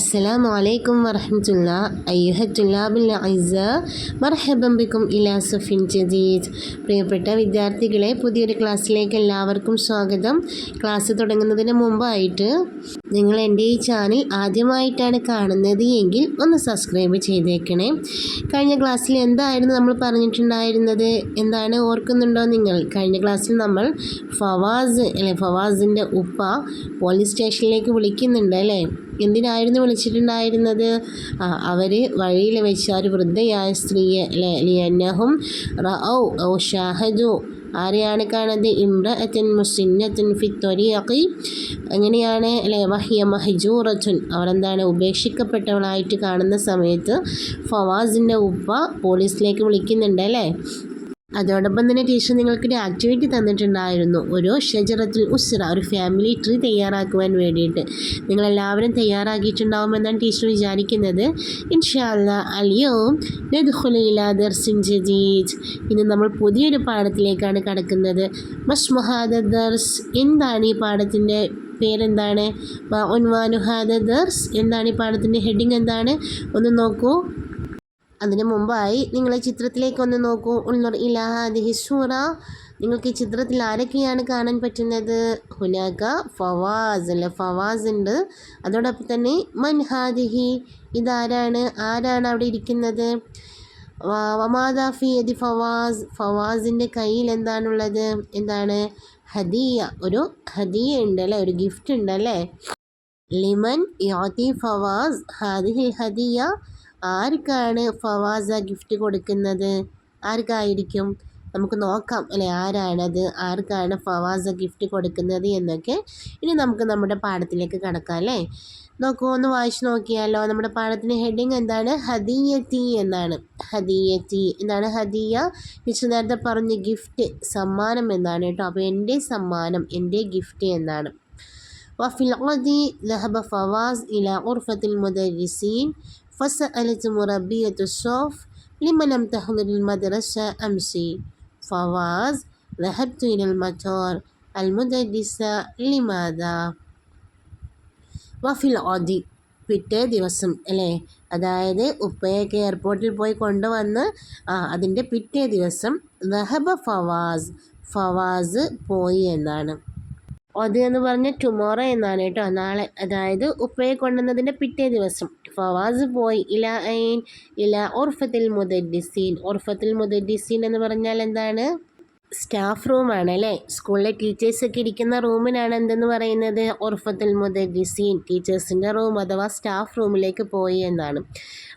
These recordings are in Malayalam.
السلام عليكم ورحمة الله أيها الطلاب الأعزاء مرحبا بكم إلى صف جديد പ്രിയപ്പെട്ട വിദ്യാർത്ഥികളെ പുതിയൊരു ക്ലാസ്സിലേക്ക് എല്ലാവർക്കും സ്വാഗതം ക്ലാസ് തുടങ്ങുന്നതിന് മുമ്പായിട്ട് നിങ്ങൾ എൻ്റെ ഈ ചാനൽ ആദ്യമായിട്ടാണ് കാണുന്നത് എങ്കിൽ ഒന്ന് സബ്സ്ക്രൈബ് ചെയ്തേക്കണേ കഴിഞ്ഞ ക്ലാസ്സിൽ എന്തായിരുന്നു നമ്മൾ പറഞ്ഞിട്ടുണ്ടായിരുന്നത് എന്താണ് ഓർക്കുന്നുണ്ടോ നിങ്ങൾ കഴിഞ്ഞ ക്ലാസ്സിൽ നമ്മൾ ഫവാസ് അല്ലെ ഫവാസിൻ്റെ ഉപ്പ പോലീസ് സ്റ്റേഷനിലേക്ക് വിളിക്കുന്നുണ്ട് അല്ലേ എന്തിനായിരുന്നു വിളിച്ചിട്ടുണ്ടായിരുന്നത്? ആ അവർ വഴിയിൽ വെച്ച ആ ഒരു വൃദ്ധയായ സ്ത്രീയെ ലിയന്നഹും റഔ ഔ ഷാഹജു ആരെയാണ് കാണുന്നത്? ഇമ്രഅത്തൻ മുസിന്നത്തിൻ ഫി ത്വരീഖി അങ്ങനെയാണ് അല്ലെ വഹിയ മഹജൂറത്തുൻ. അവളെന്താണ് ഉപേക്ഷിക്കപ്പെട്ടവളായിട്ട് കാണുന്ന സമയത്ത് ഫവാസിന്റെ ഉപ്പ പോലീസിലേക്ക് വിളിക്കുന്നുണ്ട് അല്ലേ? അതോടൊപ്പം തന്നെ ടീച്ചർ നിങ്ങൾക്കൊരു ആക്ടിവിറ്റി തന്നിട്ടുണ്ടായിരുന്നു. ഒരു ഷജറത്തിൽ ഉസ്ര ഒരു ഫാമിലി ട്രീ തയ്യാറാക്കുവാൻ വേണ്ടിയിട്ട്. നിങ്ങളെല്ലാവരും തയ്യാറാക്കിയിട്ടുണ്ടാവുമെന്നാണ് ടീച്ചർ വിചാരിക്കുന്നത്. ഇൻഷാല്ല അലിയോം ദർസിൻ ജദീദ്. ഇന്ന് നമ്മൾ പുതിയൊരു പാഠത്തിലേക്കാണ് കടക്കുന്നത്. മസ്മുഹാദ ദർസ് എന്താണ് ഈ പാഠത്തിന്റെ പേരെന്താണ്? ഒൻവാനുഹാദ ദർസ് എന്താണ് ഈ പാഠത്തിന്റെ ഹെഡിങ് എന്താണ്? ഒന്ന് നോക്കൂ. അതിന് മുമ്പായി നിങ്ങൾ ചിത്രത്തിലേക്ക് ഒന്ന് നോക്കൂ ഉൾനർ ഇലാഹാദിഹി സൂറ. നിങ്ങൾക്ക് ഈ ചിത്രത്തിൽ ആരൊക്കെയാണ് കാണാൻ പറ്റുന്നത്? ഹുനാക ഫവാസ് അല്ലെ? ഫവാസ് ഉണ്ട്. അതോടൊപ്പം തന്നെ മൻഹാദിഹി ഇതാരാണ്? ആരാണ് അവിടെ ഇരിക്കുന്നത്? വമാദാഫി അതി ഫവാസ്. ഫവാസിന്റെ കയ്യിൽ എന്താണുള്ളത്? എന്താണ്? ഹദിയ. ഒരു ഹദിയ ഉണ്ട് അല്ലേ? ഒരു ഗിഫ്റ്റ് ഉണ്ട് അല്ലേ? ലിമൻ യാതി ഫവാസ് ഹാദിഹിൽ ഹദിയ. ആർക്കാണ് ഫവാസ ഗിഫ്റ്റ് കൊടുക്കുന്നത് ആർക്കായിരിക്കും നമുക്ക് നോക്കാം അല്ലെ ആരാണത് ആർക്കാണ് ഫവാസ ഗിഫ്റ്റ് കൊടുക്കുന്നത് എന്നൊക്കെ ഇനി നമുക്ക് നമ്മുടെ പാഠത്തിലേക്ക് കടക്കാം അല്ലേ നോക്കൂ ഒന്ന് വായിച്ചു നോക്കിയാലോ നമ്മുടെ പാഠത്തിൻ്റെ ഹെഡിങ് എന്താണ് ഹദിയത്തി എന്നാണ് ഹദിയത്തി എന്താണ് ഹദിയ ടീച്ചർ നേരത്തെ പറഞ്ഞ ഗിഫ്റ്റ് സമ്മാനം എന്നാണ് കേട്ടോ അപ്പോൾ എൻ്റെ സമ്മാനം എൻ്റെ ഗിഫ്റ്റ് എന്നാണ് وفي الغد ذهب فواز إلى غرفة المدرسين فسألت مربية الصف لما لم تحضر المدرسة أمس فواز ذهبت إلى المطار المدرسة لماذا വഫിൽ ഓദി പിറ്റേ ദിവസം അല്ലേ അതായത് ഉപ്പയൊക്കെ എയർപോർട്ടിൽ പോയി കൊണ്ടുവന്ന് ആ അതിൻ്റെ പിറ്റേ ദിവസം ദഹബ ഫവാസ് ഫവാസ് പോയി എന്നാണ് ഒത് എന്ന് പറഞ്ഞ ടുമോറോ എന്നാണ് കേട്ടോ നാളെ അതായത് ഉപ്പയെ കൊണ്ടുവന്നതിൻ്റെ പിറ്റേ ദിവസം ഫവാസ് പോയി. ഇല ഐൻ ഇല ഓർഫത്തിൽ മുദഡിസീൻ ഓർഫത്തിൽ മുദഡിസീൻ എന്ന് പറഞ്ഞാൽ എന്താണ്? സ്റ്റാഫ് റൂമാണ് അല്ലേ? സ്കൂളിലെ ടീച്ചേഴ്സൊക്കെ ഇരിക്കുന്ന റൂമിനാണ് എന്തെന്ന് പറയുന്നത്? ഒർഫത്തുൽ മുദരിസീൻ ടീച്ചേഴ്സിന്റെ റൂം അഥവാ സ്റ്റാഫ് റൂമിലേക്ക് പോയി എന്നാണ്.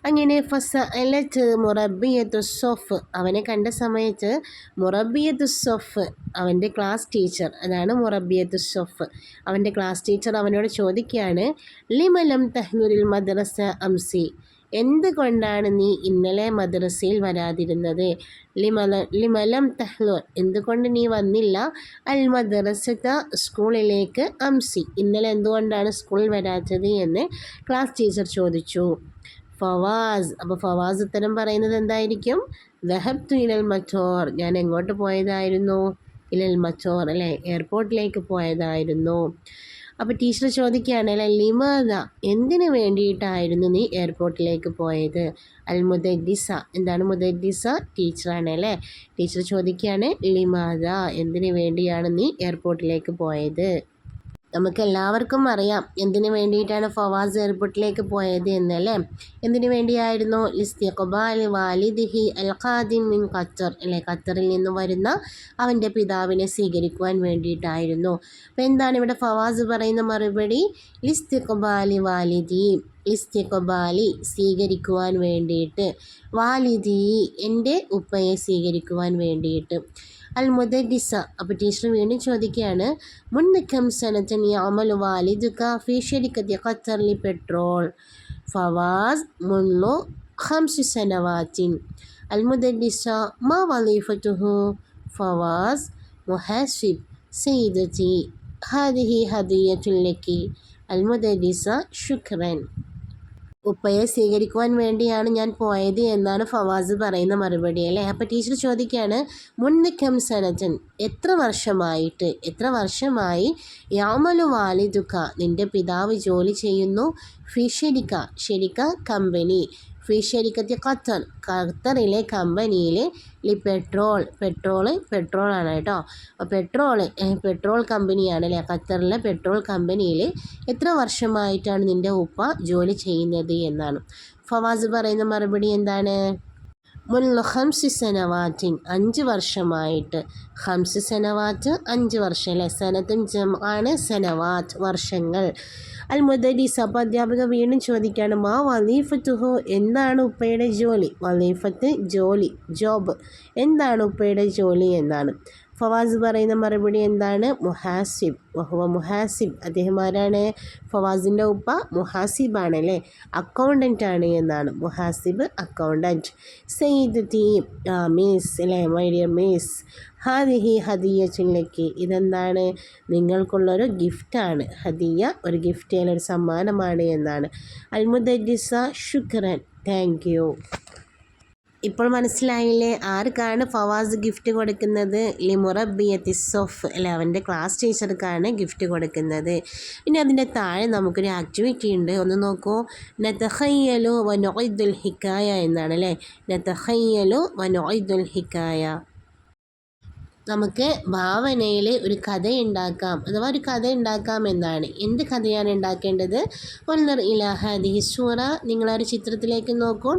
അങ്ങനെ ഫസ അലറ്റ് മുറബിയത്തു സൊഫ് അവനെ കണ്ട സമയത്ത് മുറബിയത്തു സൊഫ് അവന്റെ ക്ലാസ് ടീച്ചർ അതാണ് മുറബിയത്തു സൊഫ് അവന്റെ ക്ലാസ് ടീച്ചർ അവനോട് ചോദിക്കുകയാണ് ലിമലം തഹ്നുരിൽ മദ്രസ അംസി? എന്തുകൊണ്ടാണ് നീ ഇന്നലെ മദ്രസയിൽ വരാതിരുന്നത്? ലിമല ലിമലം തഹ്ലോർ എന്തുകൊണ്ട് നീ വന്നില്ല? അൽ മദ്രസത്ത സ്കൂളിലേക്ക് അംസി ഇന്നലെ എന്തുകൊണ്ടാണ് സ്കൂളിൽ വരാത്തത് എന്ന് ക്ലാസ് ടീച്ചർ ചോദിച്ചു. ഫവാസ് അപ്പോൾ ഫവാസ് ഉത്തരം പറയുന്നത് എന്തായിരിക്കും? ദഹബ് ഇലൽ മച്ചോർ ഞാൻ എങ്ങോട്ട് പോയതായിരുന്നു? ഇലൽ മച്ചോർ അല്ലേ? എയർപോർട്ടിലേക്ക് പോയതായിരുന്നു. അപ്പോൾ ടീച്ചർ ചോദിക്കുകയാണ് അല്ലെ ലിമത എന്തിനു വേണ്ടിയിട്ടായിരുന്നു നീ എയർപോർട്ടിലേക്ക് പോയത്? അൽ മുദദ്ദിസ എന്താണ് മുദദ്ദിസ? ടീച്ചറാണ് അല്ലേ ടീച്ചർ ചോദിക്കുകയാണ് ലിമാദ എന്തിനു വേണ്ടിയാണ് നീ എയർപോർട്ടിലേക്ക് പോയത്? നമുക്ക് എല്ലാവർക്കും അറിയാം എന്തിനു വേണ്ടിയിട്ടാണ് ഫവാസ് എയർപോർട്ടിലേക്ക് പോയത് എന്നല്ലേ? എന്തിനു വേണ്ടിയായിരുന്നു? വാലിദിഹി അൽ ഖാദിം ഖത്തർ അല്ലെ? ഖത്തറിൽ നിന്ന് വരുന്ന അവന്റെ പിതാവിനെ സ്വീകരിക്കുവാൻ വേണ്ടിയിട്ടായിരുന്നു. അപ്പോൾ എന്താണ് ഇവിടെ ഫവാസ് പറയുന്ന മറുപടി? ലിസ്തിഖബാലി വാലിദി ഇസ്തിഖബാലി സ്വീകരിക്കുവാൻ വേണ്ടിയിട്ട് വാലിദി എന്റെ ഉപ്പയെ സ്വീകരിക്കുവാൻ വേണ്ടിയിട്ട്. അൽ മുദരിസ അപ്പോൾ ടീച്ചർ വീണ്ടും ചോദിക്കുകയാണ് മുൻമിക്കം സനത്തൻ യാമൽ വാലിദുക ഫി ഷരിക്കത്തി ഖത്തറിൽ പെട്രോൾ ഫവാസ് മുന്നു خمس سنوات المدرسة ما وظيفته فواز محاسب سيدتي هذه هدية لك المدرسة شكرا ഉപ്പയെ സ്വീകരിക്കുവാൻ വേണ്ടിയാണ് ഞാൻ പോയത് എന്നാണ് ഫവാസ് പറയുന്ന മറുപടി അല്ലേ? അപ്പോൾ ടീച്ചർ ചോദിക്കുകയാണ് മുന്നിക്കം സനജൻ എത്ര വർഷമായിട്ട് എത്ര വർഷമായി യാമലു വാലിദുക്ക നിന്റെ പിതാവ് ജോലി ചെയ്യുന്നു? ഫിഷരിക്ക ഷെരിക്ക കമ്പനി. ഫി ഷെരിക്കത്തി ഖത്തർ ഖത്തറിലെ കമ്പനിയിൽ ഈ പെട്രോൾ. പെട്രോൾ പെട്രോളാണ് കേട്ടോ. അപ്പോൾ പെട്രോൾ പെട്രോൾ കമ്പനിയാണ് അല്ലേ ഖത്തറിലെ പെട്രോൾ കമ്പനിയിൽ എത്ര വർഷമായിട്ടാണ് നിന്റെ ഉപ്പ ജോലി ചെയ്യുന്നത് എന്നാണ്. ഫവാസ് പറയുന്ന മറുപടി എന്താണ്? മുല്ല ഹംസി സെനവാറ്റിൻ അഞ്ച് വർഷമായിട്ട്. ഹംസ് സെനവാറ്റ് അഞ്ച് വർഷം അല്ലേ? സനത്തും ജം ആണ് സെനവാറ്റ് വർഷങ്ങൾ. അൽ മുദരീസ് അപ്പോൾ അധ്യാപിക വീണ്ടും ചോദിക്കുകയാണ് മാ വലീഫത്തുഹു എന്താണ് ഉപ്പയുടെ ജോലി? വലീഫത്ത് ജോലി ജോബ്. എന്താണ് ഉപ്പയുടെ ജോലി? എന്നാണ്. ഫവാസ് പറയുന്ന മറുപടി എന്താണ്? മുഹാസിബ്. വഹുവ മുഹാസിബ്. അദ്ദേഹം ആരാണ്? ഫവാസിന്റെ ഉപ്പ മുഹാസിബാണ് അല്ലേ? അക്കൗണ്ടന്റ് ആണ് എന്നാണ്. മുഹാസിബ് അക്കൗണ്ടന്റ് സെയ്ദ് തീ മീസ് അല്ലേ? മൈ ഡിയർ മീസ് ഹാദിഹി ഹദിയ ചുല്ലക്ക് ഇതെന്താണ്? നിങ്ങൾക്കുള്ളൊരു ഗിഫ്റ്റാണ് ഹദിയ ഒരു ഗിഫ്റ്റ് ഒരു സമ്മാനമാണ് എന്നാണ്. അൽമുദ്ദിസ ശുക്രൻ. താങ്ക് യു ഇപ്പോൾ മനസ്സിലായില്ലേ? ആർക്കാണ് ഫവാസ് ഗിഫ്റ്റ് കൊടുക്കുന്നത്? ലിമുറബിയത്തി സൊഫ് അല്ലെ അവന്റെ ക്ലാസ് ടീച്ചർക്കാണ് ഗിഫ്റ്റ് കൊടുക്കുന്നത്. ഇനി അതിന്റെ താഴെ നമുക്കൊരു ആക്ടിവിറ്റി ഉണ്ട്. ഒന്ന് നോക്കൂ. നത്തഹയ്യലു വനോയ്ദുൽ ഹിക്കായ എന്നാണ് അല്ലേ? നത്തഹയ്യലു വനോയ്ദുൽ ഹിക്കായ. നമുക്ക് ഭാവനയിൽ ഒരു കഥ ഉണ്ടാക്കാം അഥവാ ഒരു കഥ ഉണ്ടാക്കാം എന്നാണ്. എന്ത് കഥയാണ് ഉണ്ടാക്കേണ്ടത്? ഒന്നർ ഇലാഹാദി സൂറ. നിങ്ങളൊരു ചിത്രത്തിലേക്ക് നോക്കൂ.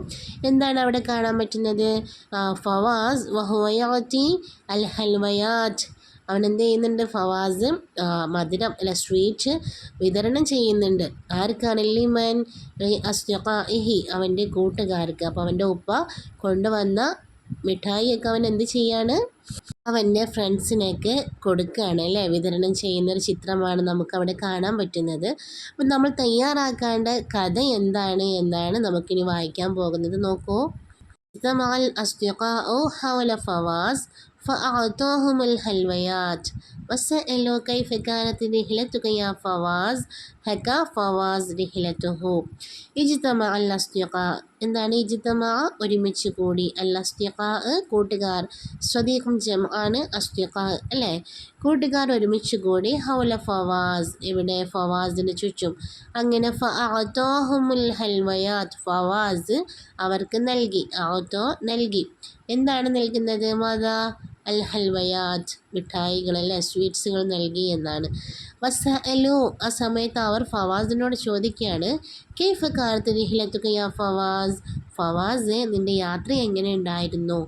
എന്താണ് അവിടെ കാണാൻ പറ്റുന്നത്? ഫവാസ് വഹുവയാറ്റി അൽ ഹൽവയാറ്റ് അവൻ എന്ത് ചെയ്യുന്നുണ്ട്? ഫവാസ് മധുരം അല്ല സ്വീറ്റ് വിതരണം ചെയ്യുന്നുണ്ട്. ആർക്കാണ് ലിമൻ? അസ്യഖാഇഹി അവന്റെ കൂട്ടുകാർക്ക്. അപ്പോൾ അവന്റെ ഉപ്പ കൊണ്ടുവന്ന മിഠായിയൊക്കെ അവൻ എന്ത് ചെയ്യാണ്? അവന്റെ ഫ്രണ്ട്സിനെയൊക്കെ കൊടുക്കുകയാണ് അല്ലേ? വിതരണം ചെയ്യുന്നൊരു ചിത്രമാണ് നമുക്കവിടെ കാണാൻ പറ്റുന്നത്. അപ്പം നമ്മൾ തയ്യാറാക്കേണ്ട കഥ എന്താണ് എന്നാണ് നമുക്കിനി വായിക്കാൻ പോകുന്നത്. നോക്കൂ. ഇതമാൽ അസ്തിഖാ ഓ ഹവല ഫവാസ് فأعطاهم الحلويات وسألوا كيف كانت رحلتك يا فواز ഹക്ക ഫവാസ് റിഹിലത്തുഹു ഇജിത്തമ അൽ അസ്തിഖ എന്താണ് ഇജിത്തമ ഒരുമിച്ച് കൂടി അൽ അസ്തിഖ കൂട്ടുകാർ സ്വദീഖും ജം ആണ് അസ്തിഖ അല്ലേ കൂട്ടുകാർ ഒരുമിച്ച് കൂടി ഹൗല ഫവാസ് ഇവിടെ ഫവാസിന് ചുറ്റും അങ്ങനെ ഫഅത്തോഹുമുൽ ഹൽവയാത്ത് ഫവാസ് അവർക്ക് നൽകി ആത്തോ നൽകി എന്താണ് നൽകുന്നത്? മാതാ അൽ ഹൽവയാത് മിഠായികൾ അല്ലെ സ്വീറ്റ്സുകൾ നൽകി എന്നാണ്. വസഅലു ആ സമയത്ത് അവർ ഫവാസിനോട് ചോദിക്കുകയാണ് കേഫ് കാലത്ത് നിഹിലത്തുക യാ ഫവാസ്? ഫവാസ് നിന്റെ യാത്ര എങ്ങനെ ഉണ്ടായിരുന്നു?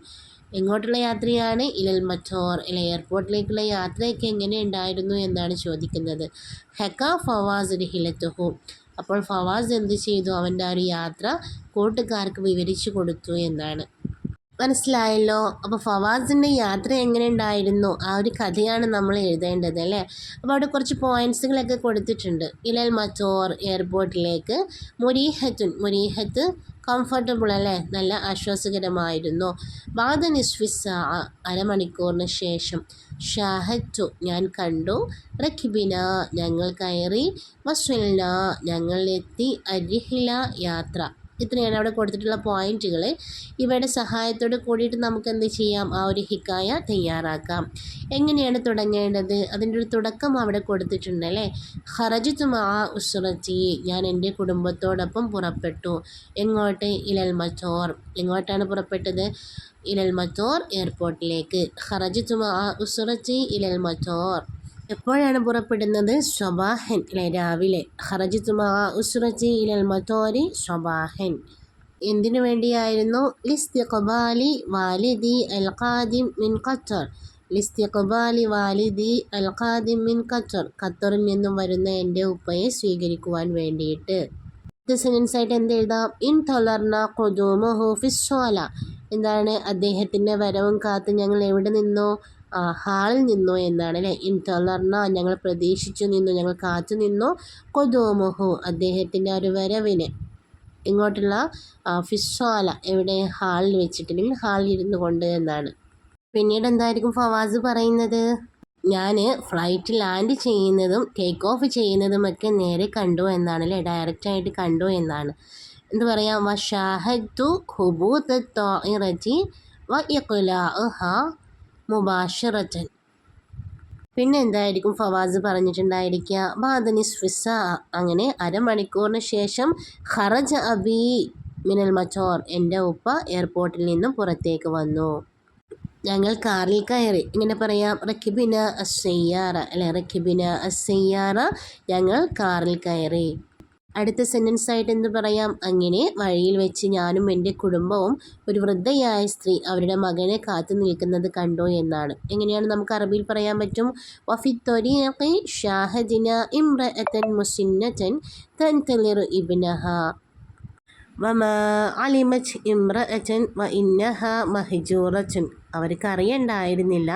എങ്ങോട്ടുള്ള യാത്രയാണ്? ഇലൽ മറ്റോർ അല്ലെ എയർപോർട്ടിലേക്കുള്ള യാത്രയൊക്കെ എങ്ങനെ ഉണ്ടായിരുന്നു? എന്നാണ് ചോദിക്കുന്നത്. ഹെക്ക ഫവാസ് റിഹിലത്തുഹു അപ്പോൾ ഫവാസ് എന്ത് ചെയ്തു? അവന്റെ ആ ഒരു യാത്ര കൂട്ടുകാർക്ക് വിവരിച്ചു കൊടുത്തു എന്നാണ്. മനസ്സിലായല്ലോ? അപ്പോൾ ഫവാസിന്റെ യാത്ര എങ്ങനെ ഉണ്ടായിരുന്നു ആ ഒരു കഥയാണ് നമ്മൾ എഴുതേണ്ടത് അല്ലേ? അപ്പോൾ അവിടെ കുറച്ച് പോയിന്റ്സുകളൊക്കെ കൊടുത്തിട്ടുണ്ട്. ഇലൽ മച്ചോർ എയർപോർട്ടിലേക്ക് മുരീഹത്തുൻ മുരീഹത്ത് കംഫർട്ടബിൾ അല്ലേ? നല്ല ആശ്വാസകരമായിരുന്നു. ബാദ നിസ്വിസ അരമണിക്കൂറിന് ശേഷം ഷാഹറ്റു ഞാൻ കണ്ടു. റഖിബിന ഞങ്ങൾ കയറി. വസ്വൽന ഞങ്ങളെത്തി അരിഹില യാത്ര. ഇത്രയാണ് അവിടെ കൊടുത്തിട്ടുള്ള പോയിന്റുകൾ. ഇവയുടെ സഹായത്തോട് കൂടിയിട്ട് നമുക്ക് എന്ത് ചെയ്യാം? ആ ഒരു ഹിക്കായ തയ്യാറാക്കാം. എങ്ങനെയാണ് തുടങ്ങേണ്ടത്? അതിന്റെ ഒരു തുടക്കം അവിടെ കൊടുത്തിട്ടുണ്ട് അല്ലേ? ഹറജിത്തു മാ ഉസുറച്ചി ഞാൻ എന്റെ കുടുംബത്തോടൊപ്പം പുറപ്പെട്ടു. എങ്ങോട്ട്? ഇലൽ മച്ചോർ എങ്ങോട്ടാണ് പുറപ്പെട്ടത്? ഇലൽ മച്ചോർ എയർപോർട്ടിലേക്ക്. ഹറജിത്തു മാ ഉസുറച്ചി ഇലൽ മച്ചോർ എപ്പോഴാണ് പുറപ്പെടുന്നത്? സ്വബാഹൻ അല്ലെ രാവിലെ. മത്തോരി സ്വബാഹൻ എന്തിനു വേണ്ടിയായിരുന്നു? ലിസ്തിഖബാലി വാലിദി അൽ ഖാദിം മിൻ ഖത്തർ. ലിസ്തിഖബാലി വാലിദി അൽ ഖാദിം മിൻ ഖത്തർ. ഖത്തറിൽ നിന്നും വരുന്ന എന്റെ ഉപ്പയെ സ്വീകരിക്കുവാൻ വേണ്ടിയിട്ട്. സെന്റൻസ് ആയിട്ട് എന്ത് എഴുതാം? ഇൻ തൊലർന കൊതുമഹു ഫിസ്വാല എന്താണ് അദ്ദേഹത്തിന്റെ വരവും കാത്ത് ഞങ്ങൾ എവിടെ നിന്നോ? ഹാളിൽ നിന്നോ എന്നാണ് അല്ലേ? ഇൻതളർന്ന ഞങ്ങൾ പ്രതീക്ഷിച്ചു നിന്നു ഞങ്ങൾ കാത്തു നിന്നു. കൊതോമോഹു അദ്ദേഹത്തിന്റെ ഒരു വരവിന്. ഇങ്ങോട്ടുള്ള ഫിസ്വാല എവിടെ? ഹാളിൽ വെച്ചിട്ടുണ്ടെങ്കിൽ ഹാളിൽ ഇരുന്നു കൊണ്ട് എന്നാണ്. പിന്നീട് എന്തായിരിക്കും ഫവാസ് പറയുന്നത്? ഞാൻ ഫ്ലൈറ്റ് ലാൻഡ് ചെയ്യുന്നതും ടേക്ക് ഓഫ് ചെയ്യുന്നതുമൊക്കെ നേരെ കണ്ടു എന്നാണ് അല്ലേ? ഡയറക്റ്റായിട്ട് കണ്ടു എന്നാണ്. എന്ത് പറയാം? വ വഷാഹത്തു ഹുബൂത്ത് തോഇറജി വ ഇഖ്ലാഅഹ മുബാഷിറത്തൻ. പിന്നെ എന്തായിരിക്കും ഫവാസ് പറഞ്ഞിട്ടുണ്ടായിരിക്കുക? ബാദനി സ്വിസ അങ്ങനെ അരമണിക്കൂറിന് ശേഷം ഖറജ അബി മിനൽ മച്ചോർ എന്റെ ഉപ്പ എയർപോർട്ടിൽ നിന്നും പുറത്തേക്ക് വന്നു. ഞങ്ങൾ കാറിൽ കയറി. ഇങ്ങനെ പറയാം റക്കിബിന അസയ്യാറ അല്ലെ റക്കിബിന അസയ്യാറ ഞങ്ങൾ കാറിൽ കയറി. അടുത്ത സെന്റൻസ് ആയിട്ട് എന്ത് പറയാം? അങ്ങനെ വഴിയിൽ വെച്ച് ഞാനും എന്റെ കുടുംബവും ഒരു വൃദ്ധയായ സ്ത്രീ അവരുടെ മകനെ കാത്തു നിൽക്കുന്നത് കണ്ടു എന്നാണ്. എങ്ങനെയാണ് നമുക്ക് അറബിയിൽ പറയാൻ പറ്റും? വഫിത്തൊരിയൊക്കെ ഷാഹദിന ഇമ്രഅത്തൻ മുസിന്നതൻ തൻതലിറു ഇബ്നഹ വമ അലിമച്ച് ഇമ്രഅച്ചൻ വ ഇന്നഹ മഹജൂറത്തുൻ. അവർക്ക് അറിയണ്ടായിരുന്നില്ല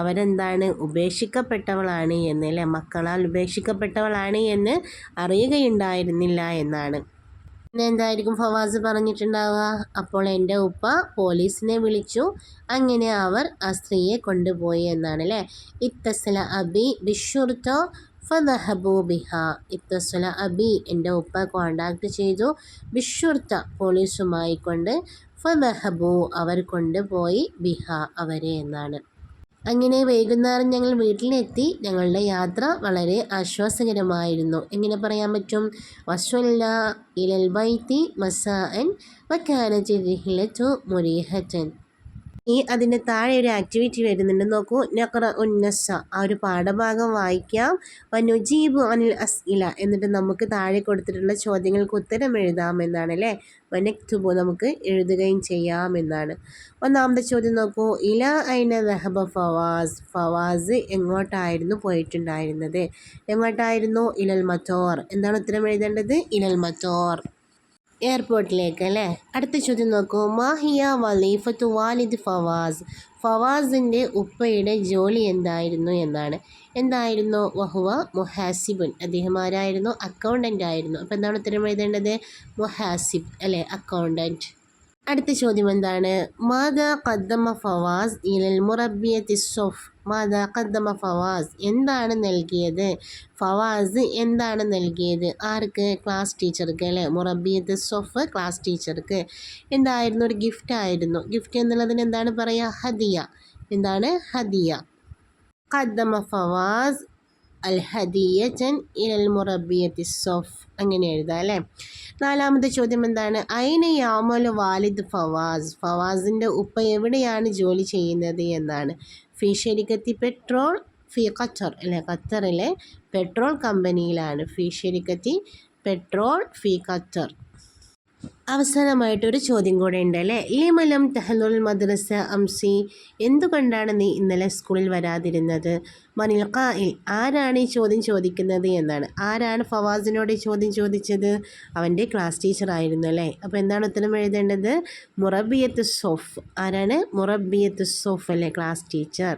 അവരെന്താണ് ഉപേക്ഷിക്കപ്പെട്ടവളാണ് എന്ന് അല്ലേ മക്കളാൽ ഉപേക്ഷിക്കപ്പെട്ടവളാണ് എന്ന് അറിയുകയുണ്ടായിരുന്നില്ല എന്നാണ്. പിന്നെ എന്തായിരിക്കും? ഫവാസ് പറഞ്ഞിട്ടുണ്ടാവുക. അപ്പോൾ എന്റെ ഉപ്പ പോലീസിനെ വിളിച്ചു. അങ്ങനെ അവർ ആ സ്ത്രീയെ കൊണ്ടുപോയി എന്നാണ് അല്ലേ ഇത്തസല അബി ബിഷുർത്തോ ഫദഹബു ബിഹ. ഇത്തസല അബി എന്റെ ഉപ്പ കോണ്ടാക്ട് ചെയ്തു. ബിഷുർത്ത പോലീസുമായി കൊണ്ട് ഫദഹബു അവർ കൊണ്ടുപോയി ബിഹ അവരെ എന്നാണ്. അങ്ങനെ വൈകുന്നേരം ഞങ്ങൾ വീട്ടിലെത്തി. ഞങ്ങളുടെ യാത്ര വളരെ ആശ്വാസകരമായിരുന്നു. എങ്ങനെ പറയാൻ പറ്റും? വസ്വല്ല ഇലൽ ബൈത്തി മസാ അൻ വക്കാനജി മുരീഹത്തൻ ഈ അതിന്റെ താഴെ ഒരു ആക്ടിവിറ്റി വരുന്നുണ്ട്. നോക്കൂ നഖറ ഉന്നസ ആ ഒരു പാഠഭാഗം വായിക്കാം. വനുജീബ് അനിൽ അസ് ഇല എന്നിട്ട് നമുക്ക് താഴെ കൊടുത്തിട്ടുള്ള ചോദ്യങ്ങൾക്ക് ഉത്തരം എഴുതാമെന്നാണ് അല്ലേ വനക്തുബു നമുക്ക് എഴുതുകയും ചെയ്യാമെന്നാണ്. ഒന്നാമത്തെ ചോദ്യം നോക്കൂ. ഇല അയിന റഹബ ഫവാസ്? ഫവാസ് എങ്ങോട്ടായിരുന്നു പോയിട്ടുണ്ടായിരുന്നത്? എങ്ങോട്ടായിരുന്നു? ഇലൽ മത്തോർ എന്താണ് ഉത്തരം എഴുതേണ്ടത്? ഇലൽ മത്തോർ എയർപോർട്ടിലേക്ക് അല്ലേ? അടുത്ത ചോദ്യം നോക്കൂ. മാഹിയ വലീഫത്തു വാലിദ് ഫവാസ്. ഫവാസിന്റെ ഉപ്പയുടെ ജോലി എന്തായിരുന്നു എന്നാണ്. എന്തായിരുന്നു? വഹുവ മൊഹാസിബുൻ. അദ്ദേഹം ആരായിരുന്നു? അക്കൗണ്ടന്റ് ആയിരുന്നു അപ്പോൾ എന്താണ് ഉത്തരം എഴുതേണ്ടത്? മൊഹാസിബ് അല്ലേ? അക്കൗണ്ടന്റ് അടുത്ത ചോദ്യം എന്താണ്? മാതാ കദ്ദമ ഫവാസ് ഇലൽ മുറബിയത്തി സൊഫ്. മാതാ കദ്ദമ ഫവാസ് എന്താണ് നൽകിയത്? ഫവാസ് എന്താണ് നൽകിയത്? ആർക്ക്? ക്ലാസ് ടീച്ചർക്ക് അല്ലേ? മുറബിയത്ത് സൊഫ് ക്ലാസ് ടീച്ചർക്ക്. എന്തായിരുന്നു? ഒരു ഗിഫ്റ്റ് ആയിരുന്നു. ഗിഫ്റ്റ് എന്നുള്ളതിന് എന്താണ് പറയുക ഹദിയ. എന്താണ്? ഹദിയ. കദ്ദമ ഫവാസ് അൽ ഹദിയൻ ഇലൽ മുറബിയത്തി സൊഫ്. അങ്ങനെ എഴുതാം അല്ലേ? നാലാമത്തെ ചോദ്യം എന്താണ്? അയിന വാലിദ് ഫവാസ്. ഫവാസിന്റെ ഉപ്പ എവിടെയാണ് ജോലി ചെയ്യുന്നത് എന്നാണ്. ഫി പെട്രോൾ ഫി ഖത്തർ അല്ലെ? ഖത്തറിലെ പെട്രോൾ കമ്പനിയിലാണ്. ഫി പെട്രോൾ ഫി ഖത്തർ. അവസാനമായിട്ടൊരു ചോദ്യം കൂടെ ഉണ്ട് അല്ലേ? ലിമലം തെഹലുൽ മദ്രസ അംസി എന്തുകൊണ്ടാണ് നീ ഇന്നലെ സ്കൂളിൽ വരാതിരുന്നത്? മനിൽ ഖായിൽ ആരാണ് ഈ ചോദ്യം ചോദിക്കുന്നത് എന്നാണ്. ആരാണ് ഫവാസിനോട് ഈ ചോദ്യം ചോദിച്ചത്? അവന്റെ ക്ലാസ് ടീച്ചർ ആയിരുന്നു അല്ലേ? അപ്പോൾ എന്താണ് ഉത്തരം എഴുതേണ്ടത്? മുറബിയത്ത് സോഫ് ആരാണ്? മുറബിയത്ത് സോഫ് അല്ലേ ക്ലാസ് ടീച്ചർ?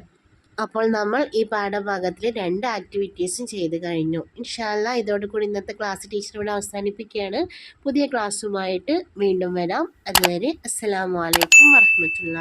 അപ്പോൾ നമ്മൾ ഈ പാഠഭാഗത്തിൽ രണ്ട് ആക്ടിവിറ്റീസും ചെയ്ത് കഴിഞ്ഞു. ഇൻഷാല്ല ഇതോടുകൂടി ഇന്നത്തെ ക്ലാസ് ടീച്ചറോട് അവസാനിപ്പിക്കുകയാണ്. പുതിയ ക്ലാസ്സുമായിട്ട് വീണ്ടും വരാം. അതുവരെ അസ്സാം വലൈക്കും വർഹമത്തുള്ള